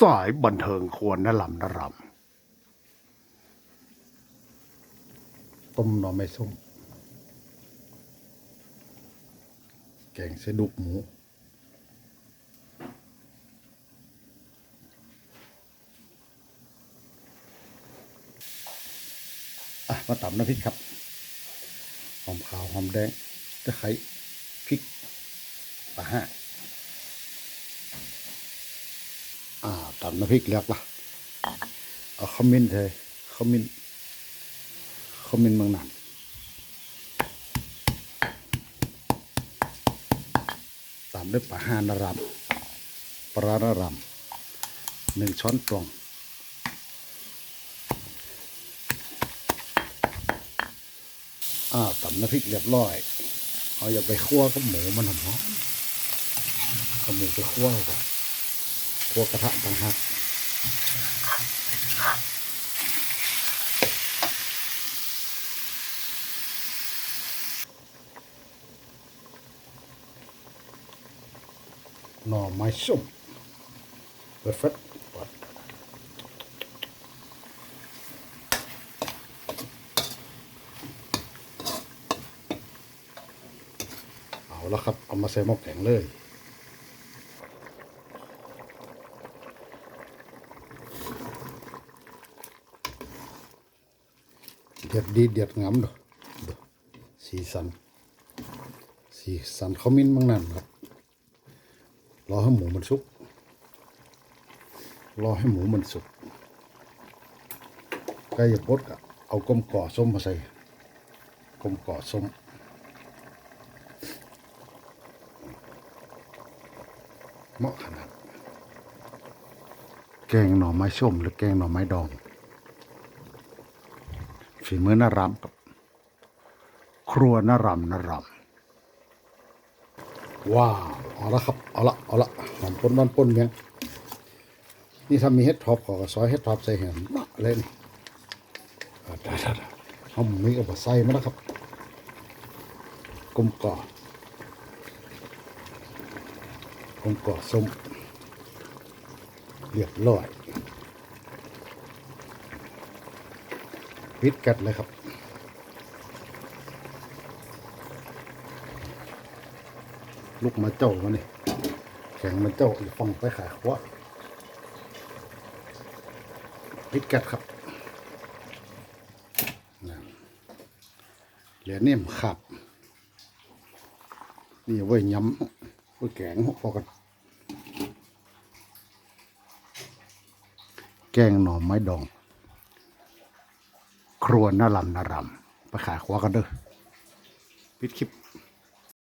สายบันเทิงควรนลำนรำต้มหน่อไม้ส้ม แกงเสดุกหมู อะ มาตำน้ำพริกครับ หอมขาว หอมแดงตะไคร้พริกปลาห้าอ่า ตำน้ำพริกแล้วล่ะเอาขมิ้นเลยขมิ้นขมิ้นเมืองนันตามด้วยปลาห้านรำปลานรำหนึ่งช้อนตวงอ่าตำน้ำพริกเรียบร้อยเอาอย่าไปคั่วกับหมูมันหอมๆเอาหมูไปคั่วก่อน คั่วกระทะต่างหากหน่อไม้ส้มเปิดเฟสก่อนเอาแล้วครับ เอามาใส่หม้อแกงเลย เดือดดีเดือดงามด้อเด้อสีสัน สีสันเขามิ้นบางนั่นครับ รอให้หมูมันสุก รอให้หมูมันสุกใกล้จะปดก็เอากลมก่อส้มมาใส่กลมก่อส้มเหมาะขนาด แกงหน่อไม้ส้มหรือแกงหน่อไม้ดอง ฝีมือนารำกับ ครัวนารำนารำว้าวเอาละครับเอาละเอาละหอมปนวันปนเมียนี่ถ้ามีเห็ดท็อปขอกระซอยเห็ดท็อปใส่เห็นมาเล่นเอาได้ได้ได้เอาหมูนี่ก็บใส่มาแล้วครับกลมก่อกลมก่อส้มเรียบร้อย ปิดกัดเลยครับลูกมาเจ้ามานี่แข็งมาเจ้าอีกฟังไปขายขวาปิดกัดครับนั่นเหลือเนี่ยมขับ นี่เอาไว้ย้ำไว้แกงพอกัน แกงหน่อไม้ดอง ครัวน่ารำน่ารำไปขายขวากันเด้อปิดคลิป